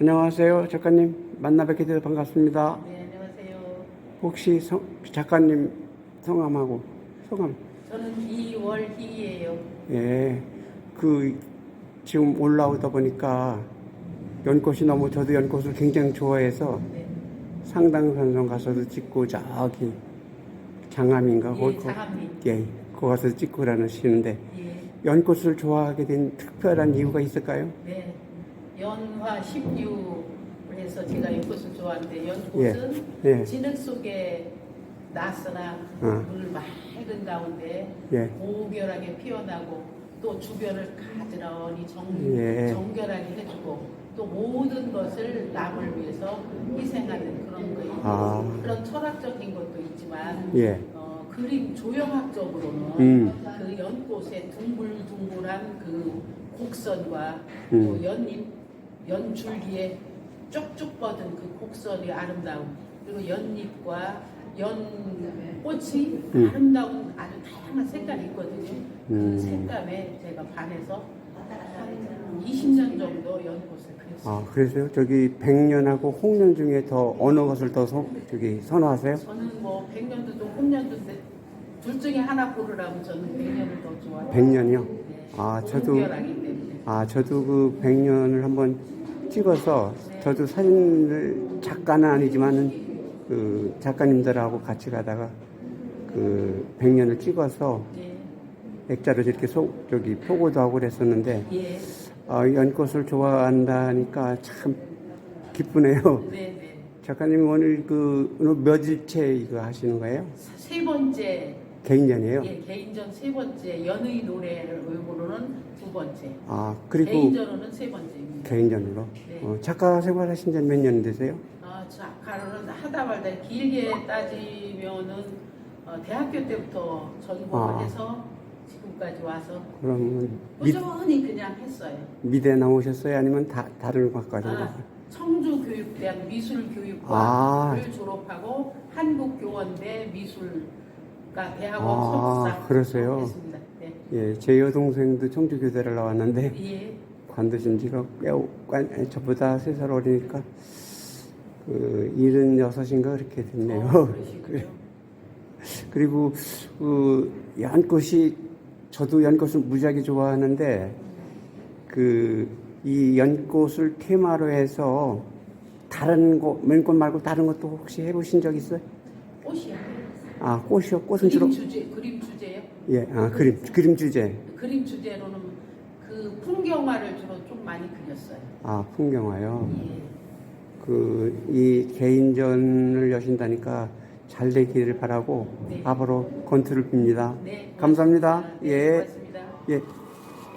안녕하세요, 작가님. 만나 뵙게 돼서 반갑습니다. 네, 안녕하세요. 혹시 성- 작가님 성함하고 성함? 저는 이월희예요. 예, 그 지금 올라오다 보니까 연꽃이 너무 저도 연꽃을 굉장히 좋아해서 네. 상당산성 가서도 찍고 저기 장암인가 예, 거기 거- 장암리. 예, 거기 가서 찍고 그러시는데 예, 연꽃을 좋아하게 된 특별한 이유가 있을까요? 네. 연화 16을 해서 제가 연꽃을 좋아하는데 연꽃은 예. 진흙 속에 나서나 어. 물 맑은 가운데 예. 고결하게 피어나고 또 주변을 가지런히 정, 예. 정결하게 해주고 또 모든 것을 남을 위해서 희생하는 그런 거예요. 아. 그런 철학적인 것도 있지만 예. 어, 그림 조형학적으로는 음. 그 연꽃의 둥글둥글한 그 곡선과 음. 또 연잎, 연줄기에 쭉쭉 뻗은 그 곡선의 아름다움 그리고 연잎과 연 꽃이 음. 아름다운 아주 다양한 색깔이 있거든요. 음. 그 색감에 제가 반해서 한 20년 정도 연꽃을 그렸어요. 아, 그래서요? 저기 백년하고 홍년 중에 더 어느 것을 더 소, 저기 선호하세요? 저는 뭐 100년도 좀 홍년도인데 둘 중에 하나 고르라면 저는 100년을 더 좋아해요. 백년이요? 네. 아, 저도 때문에. 아, 저도 그 백년을 한번 찍어서 저도 사진을 작가는 아니지만은 그 작가님들하고 같이 가다가 그 백년을 찍어서 예. 액자로 이렇게 소, 저기 표고도 하고 그랬었는데 예. 아, 연꽃을 좋아한다니까 참 기쁘네요. 네, 네. 작가님 오늘 그 오늘 며칠째 이거 하시는 거예요? 세 번째 개인전이에요? 예, 개인전 세 번째 연의 노래를 외고로는 두 번째. 아 그리고 개인전으로는 세 번째 개인전으로 네. 어, 작가 생활하신 지 몇 년 되세요? 아, 작가로는 하다 말다 길게 따지면은 어, 대학교 때부터 전공을 아. 해서 지금까지 와서 그러면 미, 꾸준히 그냥 했어요. 미대 나오셨어요? 아니면 다, 다른 과과로? 아, 청주교육대학 미술교육과를 아. 졸업하고 한국교원대 미술가 대학원 아, 석사 그러세요? 했습니다. 네. 예, 제 여동생도 청주교대를 나왔는데 예. 관두신 지가 꽤 저보다 세 살 어리니까 그 일흔 여섯인가 그렇게 됐네요. 어. 그리고 그 연꽃이 저도 연꽃을 무지하게 좋아하는데 그 이 연꽃을 테마로 해서 다른 거 연꽃 말고 다른 것도 혹시 해보신 적 있어요? 꽃이요. 아 꽃이요? 꽃은 주로 그림 주제, 그림 주제요. 예, 아 그림 그림 주제. 그림 주제로는 그 풍경화를 주로 좀 많이 그렸어요. 아 풍경화요. 예. 그 이 개인전을 여신다니까 잘 되기를 바라고 네. 앞으로 건투를 빕니다. 네. 감사합니다. 네, 예. 고맙습니다. 예.